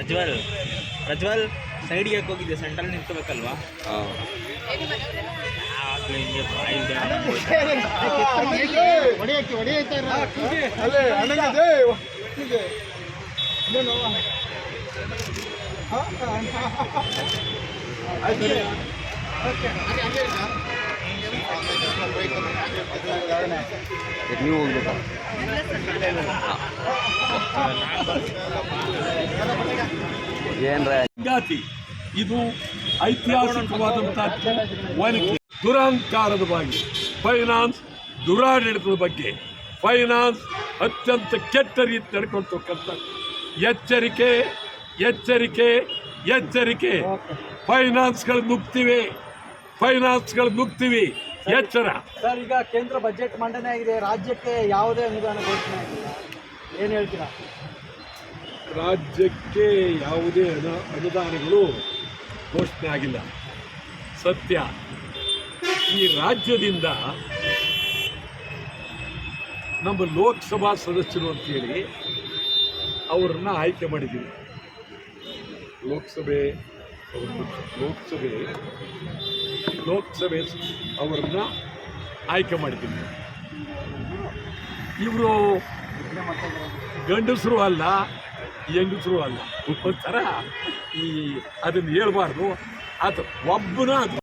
ಪ್ರಜ್ವಲ್. ಪ್ರಜ್ವಲ್ ಸೈಡ್ಗೆ ಯಾಕೆ ಹೋಗಿದ್ದೆ ಸೆಂಟ್ರಲ್ ನಿಂತ್ಕೋಬೇಕಲ್ವಾ? ನೀವು ಹಿಂಗೆ ಸಂಗಾತಿ ಇದು ಐತಿಹಾಸಿಕವಾದಂತಹ ವನಿಕೆ ದುರಹಂಕಾರದ ಬಗ್ಗೆ ಫೈನಾನ್ಸ್ ದುರಾಡಳಿತದ ಬಗ್ಗೆ ಫೈನಾನ್ಸ್ ಅತ್ಯಂತ ಕೆಟ್ಟ ರೀತಿ ನಡ್ಕೊಳ್ತಕ್ಕಂಥ ಎಚ್ಚರಿಕೆ ಎಚ್ಚರಿಕೆ ಎಚ್ಚರಿಕೆ. ಫೈನಾನ್ಸ್ಗಳು ನುಗ್ತಿವೆ ಫೈನಾನ್ಸ್ಗಳು ನುಗ್ತಿವಿ. ಎಚ್ಚರ. ಸರ್ ಈಗ ಕೇಂದ್ರ ಬಜೆಟ್ ಮಂಡನೆ ಆಗಿದೆ. ರಾಜ್ಯಕ್ಕೆ ಯಾವುದೇ ಅನುದಾನ ಘೋಷಣೆ ಆಗಿಲ್ಲ ಏನು ಹೇಳ್ತೀರಾ? ರಾಜ್ಯಕ್ಕೆ ಯಾವುದೇ ಅನ ಅನುದಾನಗಳು ಘೋಷಣೆ ಆಗಿಲ್ಲ. ಸತ್ಯ. ಈ ರಾಜ್ಯದಿಂದ ನಮ್ಮ ಲೋಕಸಭಾ ಸದಸ್ಯರು ಅಂತೇಳಿ ಅವರನ್ನು ಆಯ್ಕೆ ಮಾಡಿದ್ದೀವಿ. ಲೋಕಸಭೆ ಲೋಕಸಭೆ ಲೋಕಸಭೆ ಅವರನ್ನು ಆಯ್ಕೆ ಮಾಡಿದ್ದೀವಿ. ಇವರು ಗಂಡಸರು ಅಲ್ಲ ಹೆಂಗಸರು ಅಲ್ಲ. ಒಂಥರ ಈ ಅದನ್ನು ಹೇಳ್ಬಾರ್ದು. ಆತ ಒಬ್ಬನ ಅದು